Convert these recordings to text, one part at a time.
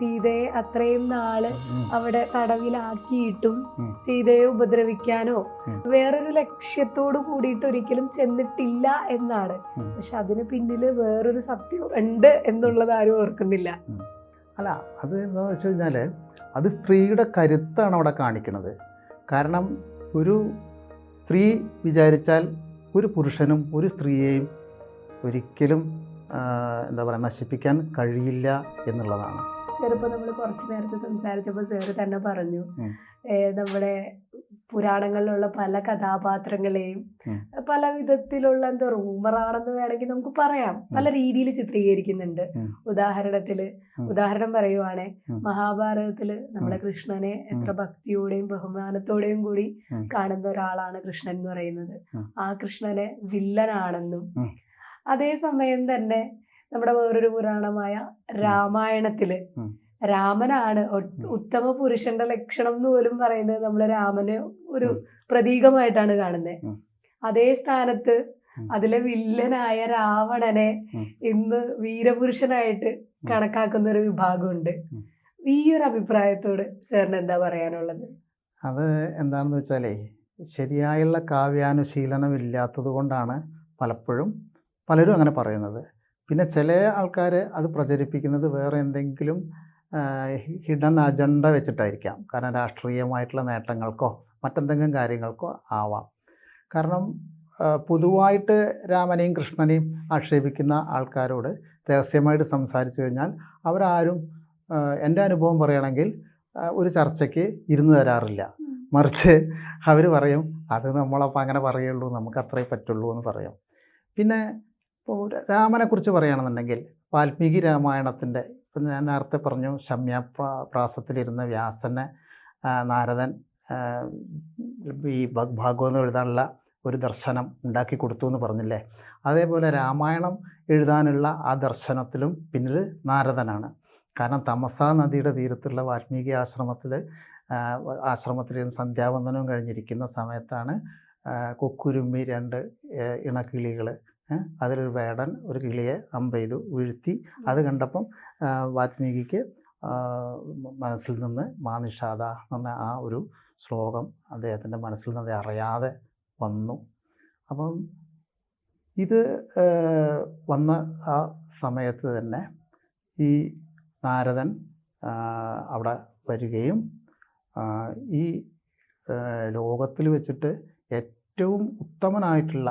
സീതയെ അത്രയും നാൾ അവിടെ തടവിലാക്കിയിട്ടും. സീതയെ ഉപദ്രവിക്കാനോ. വേറൊരു ലക്ഷ്യത്തോട് കൂടിയിട്ട് ഒരിക്കലും ചെന്നിട്ടില്ല എന്നാണ്. പക്ഷെ അതിന് പിന്നിൽ വേറൊരു സത്യം ഉണ്ട് എന്നുള്ളത് ആരും ഓർക്കുന്നില്ല. അല്ല അത് എന്താ വെച്ച് കഴിഞ്ഞാൽ അത് സ്ത്രീയുടെ കരുത്താണ് അവിടെ കാണിക്കുന്നത് കാരണം ഒരു സ്ത്രീ വിചാരിച്ചാൽ ഒരു പുരുഷനും ഒരു സ്ത്രീയെയും ഒരിക്കലും എന്താ പറയുക നശിപ്പിക്കാൻ കഴിയില്ല എന്നുള്ളതാണ്. ചെറുപ്പം നമ്മൾ കുറച്ചു നേരത്തെ സംസാരിച്ചപ്പോൾ സാറ് തന്നെ പറഞ്ഞു നമ്മുടെ പുരാണങ്ങളിലുള്ള പല കഥാപാത്രങ്ങളെയും. പല വിധത്തിലുള്ള എന്താ റൂമറാണെന്ന് വേണമെങ്കിൽ നമുക്ക് പറയാം പല രീതിയിൽ ചിത്രീകരിക്കുന്നുണ്ട്. ഉദാഹരണത്തിൽ ഉദാഹരണം പറയുവാണെ. മഹാഭാരതത്തിൽ നമ്മുടെ കൃഷ്ണനെ എത്ര ഭക്തിയോടെയും ബഹുമാനത്തോടെയും കൂടി. കാണുന്ന ഒരാളാണ് കൃഷ്ണൻ എന്ന് പറയുന്നത് ആ കൃഷ്ണനെ വില്ലനാണെന്നും. അതേസമയം തന്നെ നമ്മുടെ വേറൊരു പുരാണമായ രാമായണത്തിൽ. രാമനാണ്. ഉത്തമ പുരുഷന്റെ ലക്ഷണം എന്ന് പോലും പറയുന്നത് നമ്മൾ രാമനെ ഒരു. പ്രതീകമായിട്ടാണ് കാണുന്നത് അതേ സ്ഥാനത്ത് അതിലെ വില്ലനായ രാവണനെ. ഇന്ന് വീരപുരുഷനായിട്ട് കണക്കാക്കുന്ന ഒരു വിഭാഗമുണ്ട്. ഈ ഒരു അഭിപ്രായത്തോട് സാറിന് എന്താ പറയാനുള്ളത് അത് എന്താണെന്ന് വെച്ചാലേ ശരിയായുള്ള കാവ്യാനുശീലനം ഇല്ലാത്തത് കൊണ്ടാണ് പലപ്പോഴും പലരും അങ്ങനെ പറയുന്നത് പിന്നെ ചില ആൾക്കാർ അത് പ്രചരിപ്പിക്കുന്നത് വേറെ എന്തെങ്കിലും ഹിഡൻ അജണ്ട വെച്ചിട്ടായിരിക്കാം. കാരണം രാഷ്ട്രീയമായിട്ടുള്ള നേട്ടങ്ങൾക്കോ മറ്റെന്തെങ്കിലും കാര്യങ്ങൾക്കോ ആവാം. കാരണം പൊതുവായിട്ട് രാമനെയും കൃഷ്ണനെയും ആക്ഷേപിക്കുന്ന ആൾക്കാരോട് രഹസ്യമായിട്ട് സംസാരിച്ചു കഴിഞ്ഞാൽ അവരാരും എന്റെ അനുഭവം പറയുകയാണെങ്കിൽ ഒരു ചർച്ചയ്ക്ക് ഇരുന്ന് തരാറില്ല. മറിച്ച് അവർ പറയും അത് നമ്മളപ്പോൾ അങ്ങനെ പറയുള്ളൂ നമുക്ക് അത്രേ പറ്റുള്ളൂ എന്ന് പറയും. പിന്നെ ഇപ്പോൾ രാമനെക്കുറിച്ച് പറയുകയാണെന്നുണ്ടെങ്കിൽ വാൽമീകി രാമായണത്തിന്റെ ഇപ്പം ഞാൻ നേരത്തെ പറഞ്ഞു ശമ്യ പ്രാ- പ്രാസത്തിലിരുന്ന വ്യാസനെ നാരദൻ ഈ ഭാഗവതം എഴുതാനുള്ള ഒരു ദർശനം ഉണ്ടാക്കി കൊടുത്തു എന്ന് പറഞ്ഞില്ലേ? അതേപോലെ രാമായണം എഴുതാനുള്ള ആ ദർശനത്തിലും പിന്നിൽ നാരദനാണ്. കാരണം തമസ നദിയുടെ തീരത്തുള്ള വാൽമീകി ആശ്രമത്തിൽ ആശ്രമത്തിൽ സന്ധ്യാവന്ദനവും കഴിഞ്ഞിരിക്കുന്ന സമയത്താണ് കൊക്കുരുമ്പി രണ്ട് ഇണക്കിളികൾ അതിലൊരു വേടൻ ഒരു കിളിയെ അമ്പെയ്തു വീഴ്ത്തി. അത് കണ്ടപ്പം വാത്മീകിക്ക് മനസ്സിൽ നിന്ന് മാനിഷാദ എന്ന് പറഞ്ഞ ആ ഒരു ശ്ലോകം അദ്ദേഹത്തിന്റെ മനസ്സിൽ നിന്ന് അറിയാതെ വന്നു. അപ്പം ഇത് വന്ന ആ സമയത്ത് തന്നെ ഈ നാരദൻ അവിടെ വരികയും ഈ ലോകത്തിൽ വെച്ചിട്ട് ഏറ്റവും ഉത്തമനായിട്ടുള്ള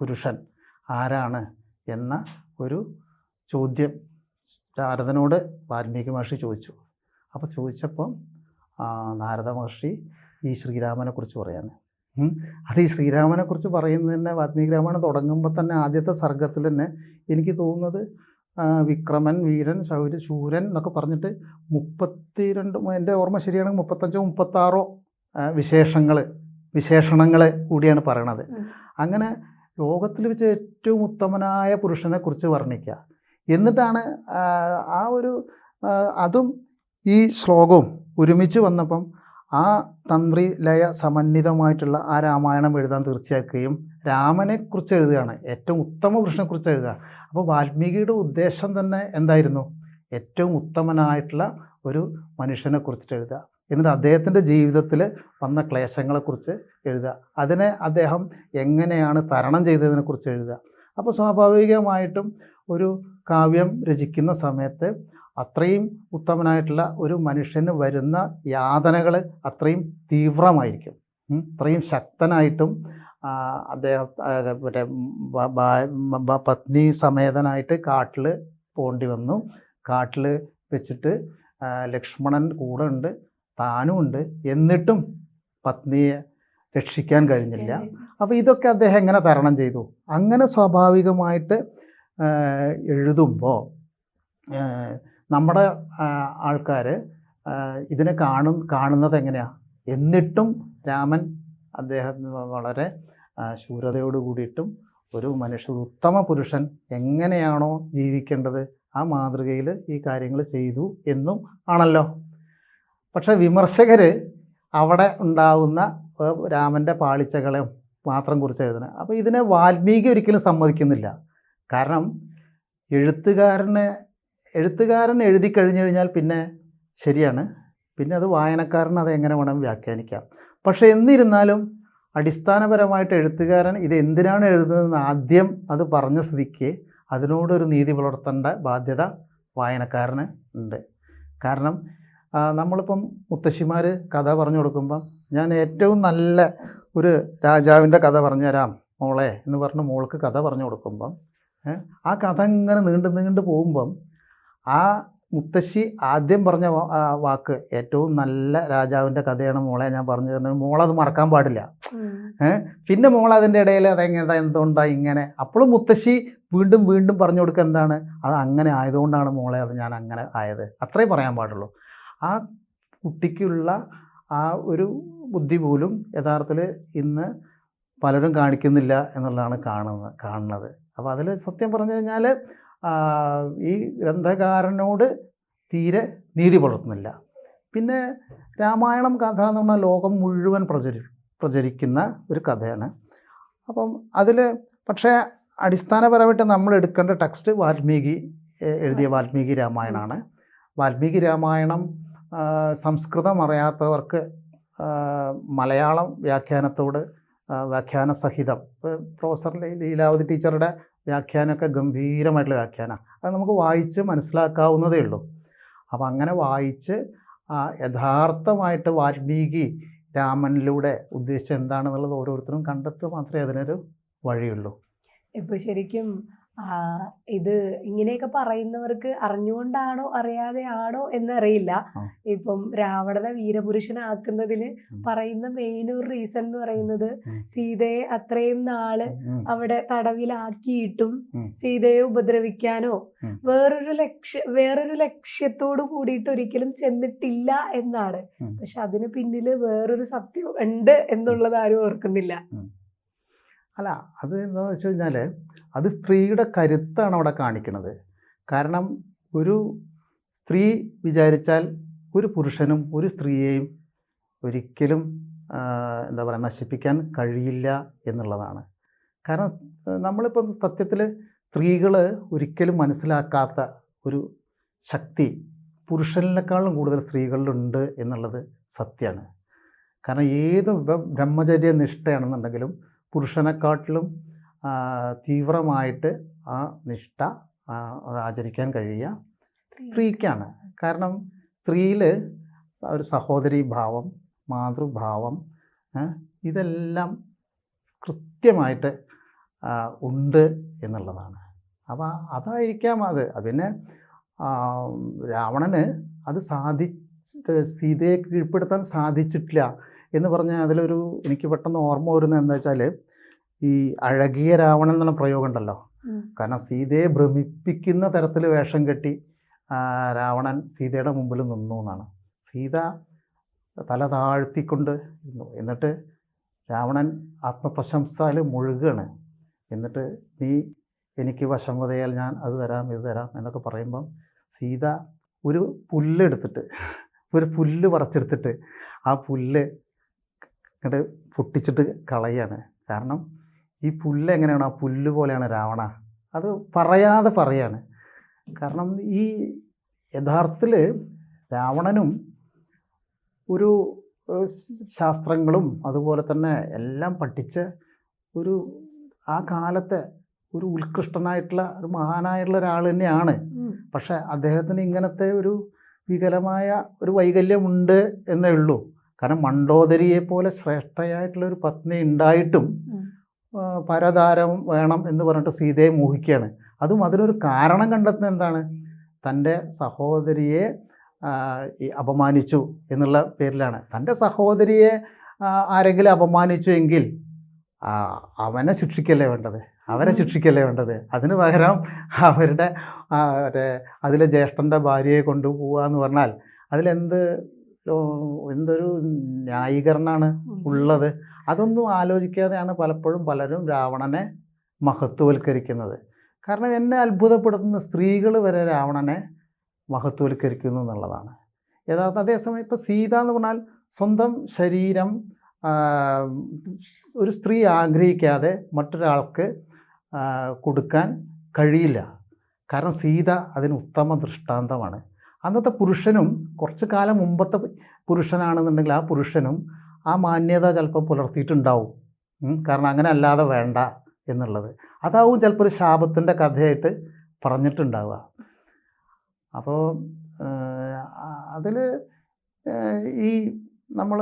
പുരുഷൻ ആരാണ് എന്ന ഒരു ചോദ്യം. നാരദനോട് വാൽമീകി മഹർഷി ചോദിച്ചു. അപ്പോൾ ചോദിച്ചപ്പം നാരദ മഹർഷി ഈ ശ്രീരാമനെ കുറിച്ച് പറയാണ്. അത് ഈ ശ്രീരാമനെ കുറിച്ച് പറയുന്നത് തന്നെ വാൽമീകി രാമായണം തുടങ്ങുമ്പോൾ തന്നെ ആദ്യത്തെ സർഗത്തിൽ തന്നെ എനിക്ക് തോന്നുന്നത് വിക്രമൻ വീരൻ ശൗര്യ ശൂരൻ എന്നൊക്കെ പറഞ്ഞിട്ട് മുപ്പത്തിരണ്ട് എന്റെ ഓർമ്മ ശരിയാണെങ്കിൽ മുപ്പത്തഞ്ചോ മുപ്പത്താറോ വിശേഷങ്ങൾ വിശേഷണങ്ങൾ കൂടിയാണ് പറയണത്. അങ്ങനെ ലോകത്തിൽ വെച്ച് ഏറ്റവും ഉത്തമനായ പുരുഷനെ കുറിച്ച് വർണിക്കുക. എന്നിട്ടാണ് ആ, ഒരു അതും ഈ ശ്ലോകവും ഒരുമിച്ച് വന്നപ്പം ആ തന്ത്രി ലയ സമന്വിതമായിട്ടുള്ള ആ രാമായണം എഴുതാൻ തീർച്ചയാക്കുകയും രാമനെക്കുറിച്ച് എഴുതുകയാണ്. ഏറ്റവും ഉത്തമ പുരുഷനെക്കുറിച്ച് എഴുതുക. അപ്പോൾ വാൽമീകിയുടെ ഉദ്ദേശം തന്നെ എന്തായിരുന്നു? ഏറ്റവും ഉത്തമനായിട്ടുള്ള ഒരു മനുഷ്യനെ കുറിച്ചിട്ട് എഴുതുക. എന്നിട്ട് അദ്ദേഹത്തിന്റെ ജീവിതത്തിൽ വന്ന ക്ലേശങ്ങളെക്കുറിച്ച് എഴുതുക. അതിനെ അദ്ദേഹം എങ്ങനെയാണ് തരണം ചെയ്തതിനെ കുറിച്ച് എഴുതുക. അപ്പോൾ സ്വാഭാവികമായിട്ടും ഒരു കാവ്യം രചിക്കുന്ന സമയത്ത് അത്രയും ഉത്തമനായിട്ടുള്ള ഒരു മനുഷ്യന് വരുന്ന യാതനകൾ അത്രയും തീവ്രമായിരിക്കും. അത്രയും ശക്തനായിട്ടും അദ്ദേഹം മറ്റേ പത്നി സമേതനായിട്ട് കാട്ടിൽ പോണ്ടി വന്നു. കാട്ടിൽ വെച്ചിട്ട് ലക്ഷ്മണൻ കൂടെ ഉണ്ട് താനും ഉണ്ട്. എന്നിട്ടും പത്നിയെ രക്ഷിക്കാൻ കഴിഞ്ഞില്ല. അപ്പോൾ ഇതൊക്കെ അദ്ദേഹം എങ്ങനെ തരണം ചെയ്തു? അങ്ങനെ സ്വാഭാവികമായിട്ട് എഴുതുമ്പോൾ നമ്മുടെ ആൾക്കാർ ഇതിനെ കാണും കാണുന്നത് എങ്ങനെയാണ് എന്നിട്ടും രാമൻ അദ്ദേഹം വളരെ ശൂരതയോട് കൂടിയിട്ടും ഒരു മനുഷ്യ ഉത്തമ പുരുഷൻ എങ്ങനെയാണോ ജീവിക്കേണ്ടത്? ആ മാതൃകയിൽ ഈ കാര്യങ്ങൾ ചെയ്തു എന്നും ആണല്ലോ. പക്ഷെ വിമർശകർ അവിടെ ഉണ്ടാവുന്ന രാമന്റെ പാളിച്ചകളെ മാത്രം കുറിച്ച് എഴുതണം അപ്പോൾ ഇതിനെ വാൽമീകി ഒരിക്കലും സമ്മതിക്കുന്നില്ല. കാരണം എഴുത്തുകാരനെ എഴുത്തുകാരൻ എഴുതി കഴിഞ്ഞു കഴിഞ്ഞാൽ പിന്നെ ശരിയാണ്. പിന്നെ അത് വായനക്കാരൻ അത് എങ്ങനെ വേണം വ്യാഖ്യാനിക്കാം. പക്ഷേ എന്നിരുന്നാലും അടിസ്ഥാനപരമായിട്ട് എഴുത്തുകാരൻ ഇത് എന്തിനാണ് എഴുതുന്നതെന്ന് ആദ്യം അത് പറഞ്ഞ സ്ഥിതിക്ക് അതിനോടൊരു നീതി പുലർത്തേണ്ട ബാധ്യത വായനക്കാരന് ഉണ്ട്. കാരണം നമ്മളിപ്പം മുത്തശ്ശിമാർ കഥ പറഞ്ഞു കൊടുക്കുമ്പം ഞാൻ ഏറ്റവും നല്ല ഒരു രാജാവിന്റെ കഥ പറഞ്ഞു തരാം മോളെ എന്ന് പറഞ്ഞ് മോൾക്ക് കഥ പറഞ്ഞു കൊടുക്കുമ്പം ആ കഥ ഇങ്ങനെ നീണ്ടു നീണ്ടു പോകുമ്പം ആ മുത്തശ്ശി ആദ്യം പറഞ്ഞ വാക്ക് ഏറ്റവും നല്ല രാജാവിന്റെ കഥയാണ് മോളെ ഞാൻ പറഞ്ഞു തരുന്നത് മോളത് മറക്കാൻ പാടില്ല. പിന്നെ മോൾ അതിന്റെ ഇടയിൽ അതെങ്ങനെ എന്തുകൊണ്ടാ ഇങ്ങനെ? അപ്പോഴും മുത്തശ്ശി വീണ്ടും വീണ്ടും പറഞ്ഞു കൊടുക്കുക എന്താണ്? അത് അങ്ങനെ ആയതുകൊണ്ടാണ് മോളെ അത് ഞാൻ അങ്ങനെ ആയത്. അത്രേ പറയാൻ പാടുള്ളൂ. ആ കുട്ടിക്കുള്ള ആ ഒരു ബുദ്ധി പോലും യഥാർത്ഥത്തിൽ ഇന്ന് പലരും കാണിക്കുന്നില്ല എന്നുള്ളതാണ് കാണുന്നത് കാണുന്നത്. അപ്പോൾ അതിൽ സത്യം പറഞ്ഞു കഴിഞ്ഞാൽ ഈ ഗ്രന്ഥകാരനോട് തീരെ നീതി പുലർത്തുന്നില്ല. പിന്നെ രാമായണം കഥ എന്ന് പറഞ്ഞാൽ ലോകം മുഴുവൻ പ്രചരി പ്രചരിക്കുന്ന ഒരു കഥയാണ്. അപ്പം അതിൽ പക്ഷേ അടിസ്ഥാനപരമായിട്ട് നമ്മൾ എടുക്കേണ്ട ടെക്സ്റ്റ് വാൽമീകി എഴുതിയ വാൽമീകി രാമായണമാണ് വാൽമീകി രാമായണം സംസ്കൃതം അറിയാത്തവർക്ക് മലയാളം വ്യാഖ്യാനത്തോട് വ്യാഖ്യാന സഹിതം പ്രൊഫസർ ലീലാവതി ടീച്ചറുടെ വ്യാഖ്യാനമൊക്കെ ഗംഭീരമായിട്ടുള്ള വ്യാഖ്യാനമാണ് അത് നമുക്ക് വായിച്ച് മനസ്സിലാക്കാവുന്നതേ ഉള്ളൂ. അപ്പോൾ അങ്ങനെ വായിച്ച് യഥാർത്ഥമായിട്ട് വാൽമീകി രാമനിലൂടെ ഉദ്ദേശിച്ചത് എന്താണെന്നുള്ളത് ഓരോരുത്തരും കണ്ടെത്തുക മാത്രമേ അതിനൊരു വഴിയുള്ളൂ. ഇപ്പോൾ ശരിക്കും ഇത് ഇങ്ങനെയൊക്കെ പറയുന്നവർക്ക് അറിഞ്ഞുകൊണ്ടാണോ അറിയാതെയാണോ എന്നറിയില്ല. ഇപ്പം രാവണനെ വീരപുരുഷനാക്കുന്നതിന് പറയുന്ന മെയിൻ ഒരു റീസൺ എന്ന് പറയുന്നത്. സീതയെ അത്രയും നാൾ അവിടെ തടവിലാക്കിയിട്ടും. സീതയെ ഉപദ്രവിക്കാനോ വേറൊരു ലക്ഷ്യ വേറൊരു ലക്ഷ്യത്തോട് കൂടിയിട്ട് ഒരിക്കലും ചെന്നിട്ടില്ല എന്നാണ്. പക്ഷെ അതിന് പിന്നിൽ വേറൊരു സത്യം ഉണ്ട് എന്നുള്ളത് ആരും ഓർക്കുന്നില്ല. അല്ല അത് എന്താണെന്ന് വെച്ച് കഴിഞ്ഞാൽ അത് സ്ത്രീയുടെ കരുത്താണ് അവിടെ കാണിക്കുന്നത് കാരണം ഒരു സ്ത്രീ വിചാരിച്ചാൽ ഒരു പുരുഷനും ഒരു സ്ത്രീയെയും ഒരിക്കലും എന്താ പറയുക നശിപ്പിക്കാൻ കഴിയില്ല എന്നുള്ളതാണ്. കാരണം നമ്മളിപ്പോൾ നമ്മളിപ്പം സത്യത്തിൽ സ്ത്രീകൾ ഒരിക്കലും മനസ്സിലാക്കാത്ത ഒരു ശക്തി പുരുഷനെക്കാളും കൂടുതൽ സ്ത്രീകളിലുണ്ട് എന്നുള്ളത് സത്യമാണ് കാരണം ഏത് ബ്രഹ്മചര്യ നിഷ്ഠയാണെന്നുണ്ടെങ്കിലും പുരുഷനെക്കാട്ടിലും തീവ്രമായിട്ട് ആ നിഷ്ഠ ആചരിക്കാൻ കഴിയുക സ്ത്രീക്കാണ്. കാരണം സ്ത്രീയിൽ ഒരു സഹോദരി ഭാവം മാതൃഭാവം ഇതെല്ലാം കൃത്യമായിട്ട് ഉണ്ട് എന്നുള്ളതാണ്. അപ്പോൾ അതായിരിക്കാം അത്. പിന്നെ രാവണന് അത് സാധി സീതയെ കീഴ്പ്പെടുത്താൻ സാധിച്ചിട്ടില്ല എന്ന് പറഞ്ഞാൽ അതിലൊരു എനിക്ക് പെട്ടെന്ന് ഓർമ്മ വരുന്നത് എന്താ വെച്ചാൽ ഈ അഴകിയ രാവണൻ എന്നുള്ള പ്രയോഗം ഉണ്ടല്ലോ. കാരണം സീതയെ ഭ്രമിപ്പിക്കുന്ന തരത്തിൽ വേഷം കെട്ടി രാവണൻ സീതയുടെ മുമ്പിൽ നിന്നു എന്നാണ്. സീത തല താഴ്ത്തിക്കൊണ്ട് ഇരുന്നു എന്നിട്ട് രാവണൻ ആത്മപ്രശംസയിൽ മുഴുകാണ്. എന്നിട്ട് നീ എനിക്ക് വശംവതയാൽ ഞാൻ അത് തരാം ഇത് തരാം എന്നൊക്കെ പറയുമ്പം സീത ഒരു പുല്ലെടുത്തിട്ട് ഒരു പുല്ല് പറിച്ചെടുത്തിട്ട് ആ പുല്ല് ഇങ്ങോട്ട് പൊട്ടിച്ചിട്ട് കളയാണ്. കാരണം ഈ പുല്ല് എങ്ങനെയാണ്? ആ പുല്ല് പോലെയാണ് രാവണ. അത് പറയാതെ പറയാണ്. കാരണം ഈ യഥാർത്ഥത്തിൽ രാവണനും ഒരു ശാസ്ത്രങ്ങളും അതുപോലെ തന്നെ എല്ലാം പഠിച്ച് ഒരു ആ കാലത്തെ ഒരു ഉത്കൃഷ്ടനായിട്ടുള്ള ഒരു മഹാനായിട്ടുള്ള ഒരാൾ തന്നെയാണ്. പക്ഷെ അദ്ദേഹത്തിന് ഇങ്ങനത്തെ ഒരു വികലമായ ഒരു വൈകല്യമുണ്ട് എന്നേ ഉള്ളൂ. കാരണം മണ്ടോദരിയെ പോലെ ശ്രേഷ്ഠയായിട്ടുള്ള ഒരു പത്നി ഉണ്ടായിട്ടും പരതാരം വേണം എന്ന് പറഞ്ഞിട്ട് സീതയെ മോഹിക്കുകയാണ്. അതും അതിനൊരു കാരണം കണ്ടെത്തുന്നത് എന്താണ്? തന്റെ സഹോദരിയെ അപമാനിച്ചു എന്നുള്ള പേരിലാണ്. തന്റെ സഹോദരിയെ ആരെങ്കിലും അപമാനിച്ചു എങ്കിൽ അവനെ ശിക്ഷിക്കല്ലേ വേണ്ടത്? അവരെ ശിക്ഷിക്കല്ലേ വേണ്ടത്? അതിന് പകരം അവരുടെ മറ്റേ അതിലെ ജ്യേഷ്ഠന്റെ ഭാര്യയെ കൊണ്ടുപോവുക എന്ന് പറഞ്ഞാൽ അതിലെന്ത് എന്തൊരു ന്യായീകരണമാണ് ഉള്ളത്. അതൊന്നും ആലോചിക്കാതെയാണ് പലപ്പോഴും പലരും രാവണനെ മഹത്വവൽക്കരിക്കുന്നത്. കാരണം എന്നെ അത്ഭുതപ്പെടുത്തുന്ന സ്ത്രീകൾ വരെ രാവണനെ മഹത്വവൽക്കരിക്കുന്നു എന്നുള്ളതാണ്. യഥാർത്ഥ അതേസമയം ഇപ്പോൾ സീത എന്ന് പറഞ്ഞാൽ സ്വന്തം ശരീരം ഒരു സ്ത്രീ ആഗ്രഹിക്കാതെ മറ്റൊരാൾക്ക് കൊടുക്കാൻ കഴിയില്ല. കാരണം സീത അതിന് ഉത്തമ ദൃഷ്ടാന്തമാണ്. അന്നത്തെ പുരുഷനും കുറച്ച് കാലം മുമ്പത്തെ പുരുഷനാണെന്നുണ്ടെങ്കിൽ ആ പുരുഷനും ആ മാന്യത ചിലപ്പോൾ പുലർത്തിയിട്ടുണ്ടാവും. കാരണം അങ്ങനെ അല്ലാതെ വേണ്ട എന്നുള്ളത്. അതാവും ചിലപ്പോൾ ഒരു ശാപത്തിന്റെ കഥയായിട്ട് പറഞ്ഞിട്ടുണ്ടാവുക. അപ്പോൾ അതിൽ ഈ നമ്മൾ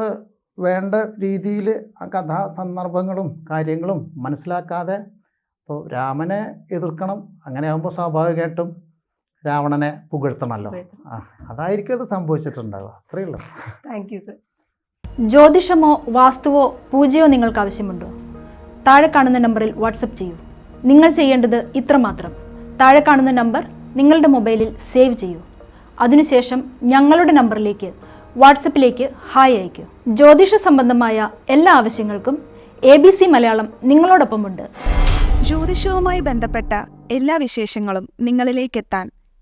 വേണ്ട രീതിയിൽ ആ കഥാ സന്ദർഭങ്ങളും കാര്യങ്ങളും മനസ്സിലാക്കാതെ ഇപ്പോൾ രാമനെ എതിർക്കണം. അങ്ങനെ ആകുമ്പോൾ സ്വാഭാവികമായിട്ടും രാവണനെ പുകഴ്ത്തണമല്ലോ. ആ അതായിരിക്കും അത് സംഭവിച്ചിട്ടുണ്ടാവുക. അത്രയുള്ളൂ താങ്ക് യു സർ ജ്യോതിഷമോ വാസ്തുവോ പൂജയോ നിങ്ങൾക്ക് ആവശ്യമുണ്ടോ? താഴെ കാണുന്ന നമ്പറിൽ വാട്സപ്പ് ചെയ്യൂ. നിങ്ങൾ ചെയ്യേണ്ടത് ഇത്രമാത്രം. താഴെ കാണുന്ന നമ്പർ നിങ്ങളുടെ മൊബൈലിൽ സേവ് ചെയ്യൂ. അതിനുശേഷം ഞങ്ങളുടെ നമ്പറിലേക്ക് വാട്സപ്പിലേക്ക് ഹായ് അയയ്ക്കൂ. ജ്യോതിഷ സംബന്ധമായ എല്ലാ ആവശ്യങ്ങൾക്കും എ ബി സി മലയാളം നിങ്ങളോടൊപ്പമുണ്ട്. ജ്യോതിഷവുമായി ബന്ധപ്പെട്ട എല്ലാ വിശേഷങ്ങളും നിങ്ങളിലേക്കെത്താൻ